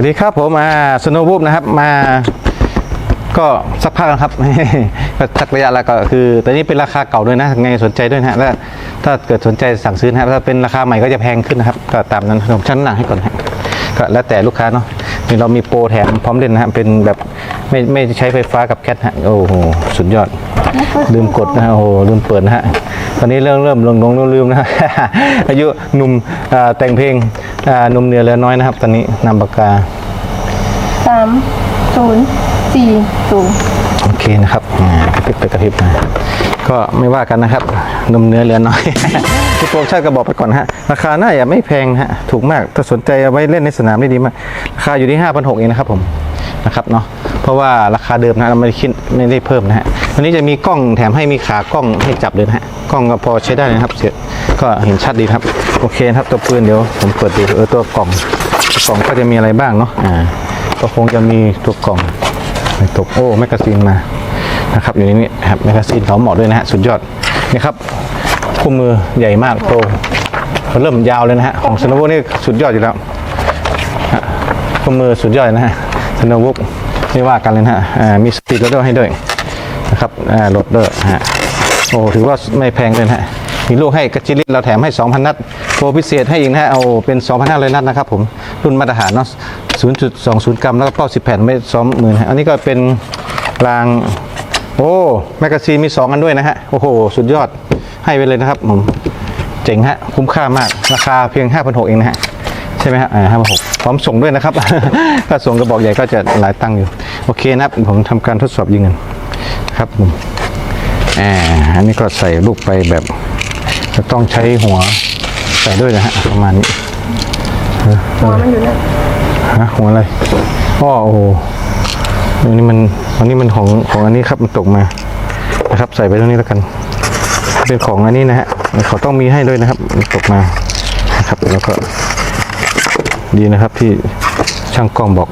สวัสดีครับผมอ่าสโนว์บูบนะครับมาก็สักพักแล้วครับก็สักระยะแล้วก็คือต่นี้เป็นราคาเก่าด้วยนะไงสนใจด้วยนะฮะแล้วถ้าเกิดสนใจสั่งซื้อนะครับถ้าเป็นราคาใหม่ก็จะแพงขึ้นนะครับ ก็ตามนั้นผมชั่งน้ำหนักให้ก่อนนะฮะก็แล้วแต่ลูกค้าเนาะนี่เรามีโปรแถมพร้อมเล่นนะฮะเป็นแบบไม่ไม่ใช้ไฟฟ้ากับแคทฮะโอ้โหสุดยอดลืมกดนะฮะโอ้โหลืมเปิดนะฮะ ตอนนี้เริ่มเริ่มลงลงลืมๆนะฮะอายุหนุ่มอ่าแต่งเพลงอ่าหนุ่มเหนือเหลือน้อยนะครับ ตอนนี้นำปากกาสามศูนย์สี่ศูนย์โอเคนะครับอ่ากระพริบไปกระพริบนะก็ไม่ว่ากันนะครับนมเนื้อเหลือน้อยที่โปรโมชั่นก็บอกไปก่อนนะฮะ ราคาน่าจะไม่แพงนะฮะ ถูกมาก ถ้าสนใจเอาไว้เล่นในสนามได้ดีมาก ราคาอยู่ที่ 5 6 0 0เองนะครับผมนะครับเนาะเพราะว่าราคาเดิมนะเราไม่ได้คิดไม่ได้เพิ่มนะฮะวันนี้จะมีกล้องแถมให้มีขากล้องให้จับเลยนะฮะ กล้องก็พอใช้ได้นะครับเสียก็เห็นชัดดีครับ โอเคนะครับตัวปืนเดี๋ยวผมเปิดดูเออตัวกล่องตัวกล่องก็จะมีอะไรบ้างเนาะอ่าก็คงจะมีตัวกล่องไม่ตกโอ้แมกกาซีนมานะครับอยู่ในนี้นะครับแมกกาซีนเขาเหมาะด้วยนะฮะสุดยอดนี่ครับคู่มือใหญ่มากโตเริ่มยาวเลยนะฮะของสโนว์นี่สุดยอดอยู่แล้วฮะคู่มือสุดยอดนะฮะสโนว์ไม่ว่ากันเลยนะฮะอ่ามีสปีดโรดเดอร์ให้ด้วยนะครับอ่าโรดเดอร์ฮะ โอ้ถือว่าไม่แพงเลยนะฮะมีลูกให้กระจิลิตเราแถมให้ 2,000 นัดโปรพิเศษให้อีกนะฮะเอาเป็น 2,500 นัดนะครับผมรุ่นมาตรฐานเนาะ0.20 กรัมแล้วก็เป้า10 แผ่นไม่ซ้อมหมื่นฮะอันนี้ก็เป็นรางโอ้แมกกาซีนมี2อันด้วยนะฮะโอ้โห สุดยอดให้ไปเลยนะครับผมเจ๋งฮะคุ้มค่ามากราคาเพียง 5,600 เองนะฮะใช่ไหมฮะอ่า5,600พร้อมส่งด้วยนะครับ ถ้าส่งกระบอกใหญ่ก็จะหลายตังค์อยู่ โอเคนะครับ ผมทำการทดสอบยิงกันครับผม อ่าอันนี้ก็ใส่ลูกไปแบบ จะต้องใช้หัวใส่ด้วยนะฮะประมาณนี้หัวมันอยู่นั่นฮะหัวอะไรอ้อโอ้โหอันนี้มันอันนี้มันของของอันนี้ครับมันตกมานะครับ ใส่ไปตรงนี้แล้วกัน เป็นของอันนี้นะฮะเขาต้องมีให้ด้วยนะครับมันตกมานะครับแล้วก็ดีนะครับที่ช่างกล้องบอก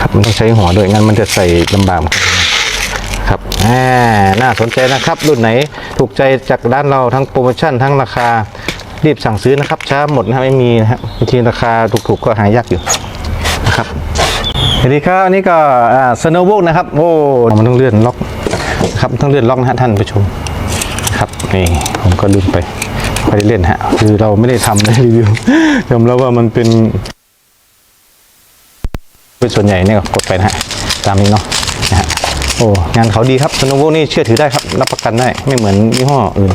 ครับมันต้องใช้หัวด้วยงั้นมันจะใส่ลำบากครับอ่า น่าสนใจนะครับ รุ่นไหนถูกใจจากด้านเราทั้งโปรโมชั่นทั้งราคารีบสั่งซื้อนะครับช้าหมดนะไม่มีนะครับางทีราคาถูกๆก็หายากอยู่นะครับสวัสดีครับอันนี้ก็สโนว์กนะครับโอ้มันต้องเลื่อนล็อกครับต้องเลื่อนล็อกนะฮะท่านผู้ชมครับนี่ผมก็ลืมไปไม่ได้เล่นฮะคือเราไม่ได้ทำในรีวิวยอมรับว่ามันเป็นเป็นส่วนใหญ่เนี่ยก็กดไปนะฮะตามนี้เนาะนะฮะ โอ้งานเขาดีครับสโนโวนี่เชื่อถือได้ครับ รับประกันได้ไม่เหมือนยี่ห้ออื่น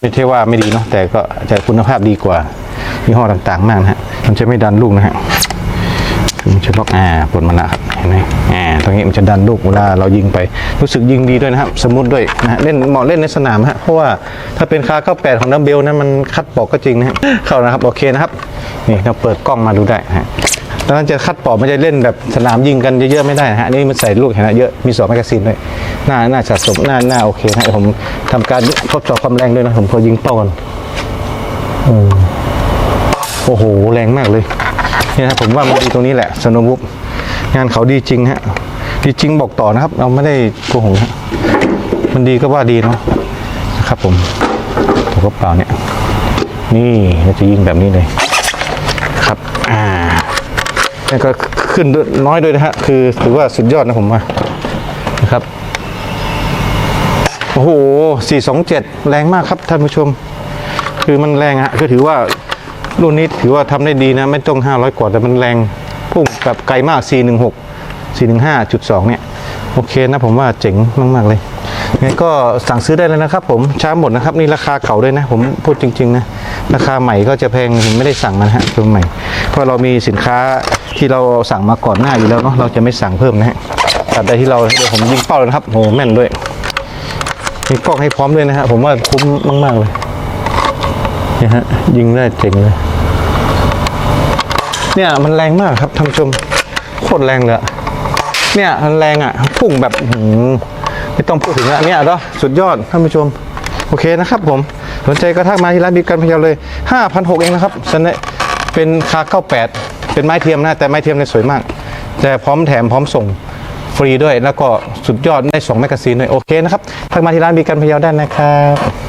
ไม่ใช่ว่าไม่ดีเนาะแต่ก็จะคุณภาพดีกว่ายี่ห้อต่างๆมากนะฮะมันจะไม่ดันลูกนะฮะมันจะล็อกอ่าปลดมันละครับเห็นไหมอ่าตรงนี้มันจะดันลูกเวลาเรายิงไปรู้สึกยิงดีด้วยนะครับ สมูทด้วยนะฮะเล่นเหมาะเล่นในสนามฮะเพราะว่าถ้าเป็นคา98ของดัมเบลนั้นมันคัดปอกก็จริงนะฮะเข้านะครับโอเคนะครับนี่เราเปิดกล้องมาดูได้ฮะ แล้วมันจะคัดปอกมันจะเล่นแบบสนามยิงกันเยอะๆไม่ได้นะฮะนี่มันใส่ลูกเห็นไหมเยอะมีสองแมกกาซีนด้วยหน่าหน่าสะสมน่าหน่าโอเคนะผมทำการทดสอบความแรงด้วยนะผมพอยิงเป้ากันโอ้โหแรงมากเลยเนี่ยนะผมว่ามันดีตรงนี้แหละสโนวุบงานเขาดีจริงฮะดีจริงบอกต่อนะครับ เราไม่ได้โกหกนะมันดีก็ว่าดีเนาะนะครับผมตัวกระเป๋าเนี่ย นี่เราจะยิงแบบนี้เลยครับอ่า นี่ก็ขึ้นด้วยน้อยด้วยนะฮะ คือถือว่าสุดยอดนะผมว่านะครับ โอ้โห 427 แรงมากครับท่านผู้ชม คือมันแรงฮะคือถือว่ารุ่นนี้ถือว่าทำได้ดีนะ ไม่ต้อง 500 กว่าแต่มันแรงพุ่งแบบไกลมาก 416 415.2 เนี่ย โอเคนะผมว่าเจ๋งมาก ๆ เลยงั้นก็สั่งซื้อได้เลยนะครับ ผมช้าหมดนะครับ นี่ราคาเก่าด้วยนะ ผมพูดจริง ๆ นะ ราคาใหม่ก็จะแพงผมไม่ได้สั่งมานะฮะตัวใหม่ เพราะเรามีสินค้า ที่เราสั่งมาก่อนหน้าอยู่แล้วเนาะเราจะไม่สั่งเพิ่มนะฮะตราบใดที่เราเดี๋ยวผมยิงเป้าเลยนะครับโหแม่นด้วยมีกล้องให้พร้อมด้วยนะฮะผมว่าคุ้มมาก ๆ เลยนี่ฮะยิงได้เจ๋งเลยเนี่ยมันแรงมากครับท่านผู้ชมโคตรแรงเลยเนี่ยมันแรงอะพุ่งแบบอื้อหือไม่ต้องพูดถึงแล้วเนี่ยเนาะสุดยอดท่านผู้ชมโอเคนะครับผมสนใจก็ทักมาที่ร้านบิ๊กกันพะเยาเลย 5,600เองนะครับสนเป็นคา 98 เป็นไม้เทียมนะแต่ไม้เทียมเนี่ยสวยมาก แต่พร้อมแถมพร้อมส่งฟรีด้วย แล้วก็สุดยอดได้ส่งแมกกาซีนด้วยโอเคนะครับทักมาที่ร้านบีกันพยาได้นะครับ